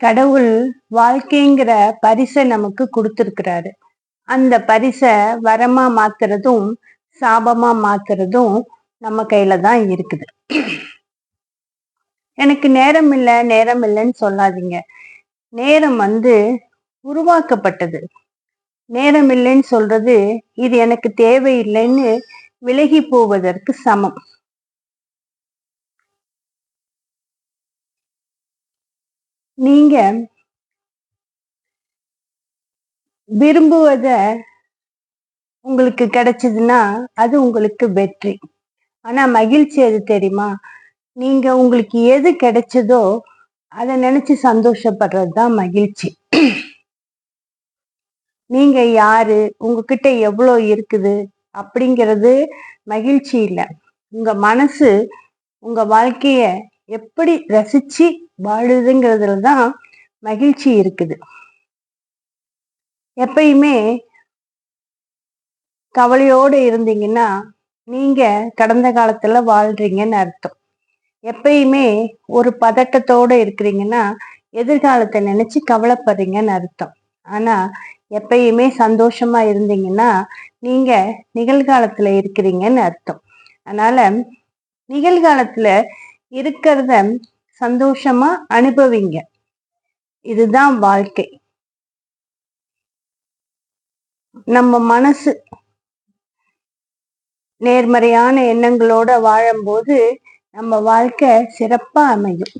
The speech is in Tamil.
கடவுள் வாழ்க்கைங்கிற பரிசை நமக்கு கொடுத்துருக்கிறாரு. அந்த பரிசை வரமா மாத்துறதும் சாபமா மாத்துறதும் நம்ம கையில தான் இருக்குது. எனக்கு நேரம் இல்லை நேரம் இல்லைன்னு சொல்லாதீங்க. நேரம் வந்து உருவாக்கப்பட்டது. நேரம் இல்லைன்னு சொல்றது இது எனக்கு தேவையில்லைன்னு விலகி போவதற்கு சமம். நீங்க விரும்புவத உங்களுக்கு கிடைச்சதுன்னா அது உங்களுக்கு வெற்றி. ஆனா மகிழ்ச்சி எது தெரியுமா? நீங்க உங்களுக்கு எது கிடைச்சதோ அதை நினைச்சு சந்தோஷப்படுறது தான் மகிழ்ச்சி. நீங்க யாரு? உங்ககிட்ட எவ்வளோ இருக்குது? அப்படிங்கிறது மகிழ்ச்சி இல்லை. உங்க மனசு உங்க வாழ்க்கைய எப்படி ரசிச்சு வாழுதுங்கிறதுல தான் மகிழ்ச்சி இருக்குது. எப்பயுமே கவலையோடு இருந்தீங்கன்னா நீங்க கடந்த காலத்துல வாழ்றீங்கன்னு அர்த்தம். எப்பயுமே ஒரு பதட்டத்தோட இருக்கிறீங்கன்னா எதிர்காலத்தை நினைச்சு கவலைப்படுறீங்கன்னு அர்த்தம். ஆனா எப்பயுமே சந்தோஷமா இருந்தீங்கன்னா நீங்க நிகழ்காலத்துல இருக்கிறீங்கன்னு அர்த்தம். அதனால நிகழ்காலத்துல இருக்கிறத சந்தோஷமா அனுபவிங்க. இதுதான் வாழ்க்கை. நம்ம மனசு நேர்மறையான எண்ணங்களோட வாழும்போது நம்ம வாழ்க்கை சிறப்பா அமையும்.